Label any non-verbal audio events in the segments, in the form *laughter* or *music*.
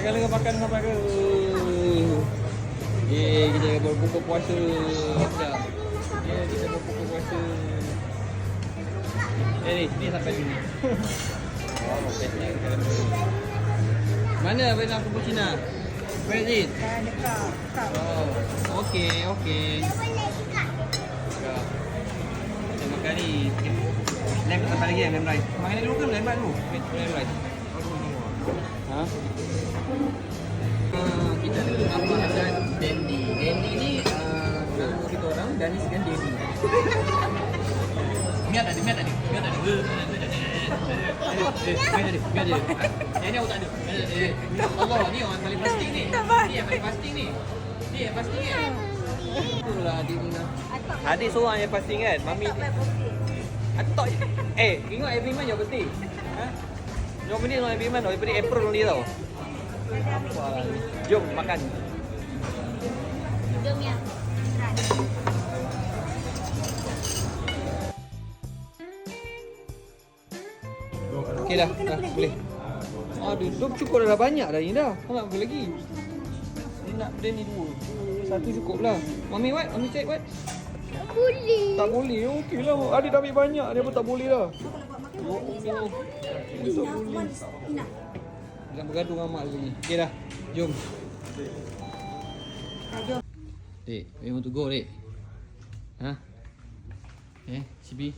makan sampai ke. Eh, kita berbuka puasa. Sekejap. Ya, kita berbuka puasa. Eh, ni, ni sampai sini. Oh, bestnya kita Mana Bena Cappuccino? Where is it? dekat. Dekat. Oh, okey, okey. Kita makan ni. Lem tambah lagi lem rice. Makan ni dulu ke lem rice dulu? Lem rice. Ha? Uh, kita ada Abah dan Dandy. Dandy ni uh, nama kita orang Danis dengan Dandy. Miat tak ada, miat tak ada, miat tak ada. Eh, ada, miat ada. Yang ni aku tak ada. Allah ni orang paling fasting ni. Ni yang paling fasting ni. Ni yang fasting kan? Itulah adik seorang yang fasting kan? Mami I thought Eh, ingat every month your birthday? Ha? Your birthday on every month, daripada April only tau. Jom makan. Jom ya. Okey dah, dah boleh. Aduh, tu cukup dah, dah banyak dah ni dah. Kau nak apa lagi? Ni nak benda ni dua. Satu cukup lah. Mami what? Mami check what? Boleh. Tak boleh. Okey lah. Adik dah ambil banyak. Dia pun tak boleh lah. Boleh. Nak bergaduh dengan mak lagi. Okey dah. Jom. Jom. Dek, we want to go, Dek. Ha? Eh, Cibi?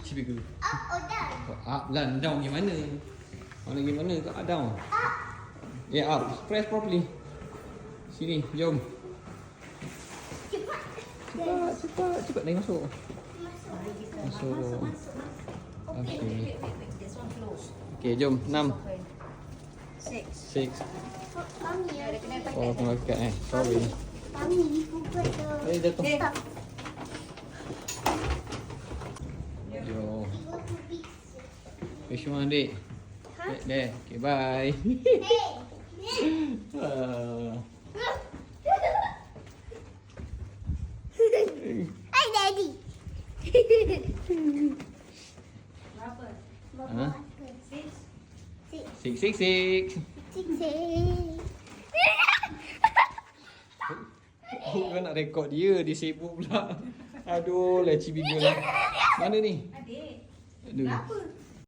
Cibi ke? Oh, up lah, down gimana? Mana gimana ke up down? Yeah, up. Press properly. Sini, jom. Cepat, cepat, cepat. Naik masuk. Masuk. Okay. Okay, jom. Enam. Six. Six. Oh, aku nak kat eh. Sorry. Eh, jatuh. Okay. Yo. Which one, Dek? There, there. Okay, bye. *laughs* Ah. Hi, Daddy. *laughs* Six, six, six. Six, six. Oh, kau nak rekod dia. Dia sibuk pula. Aduh, leci bigul lah. Mana ni? Adik. Aduh. Berapa?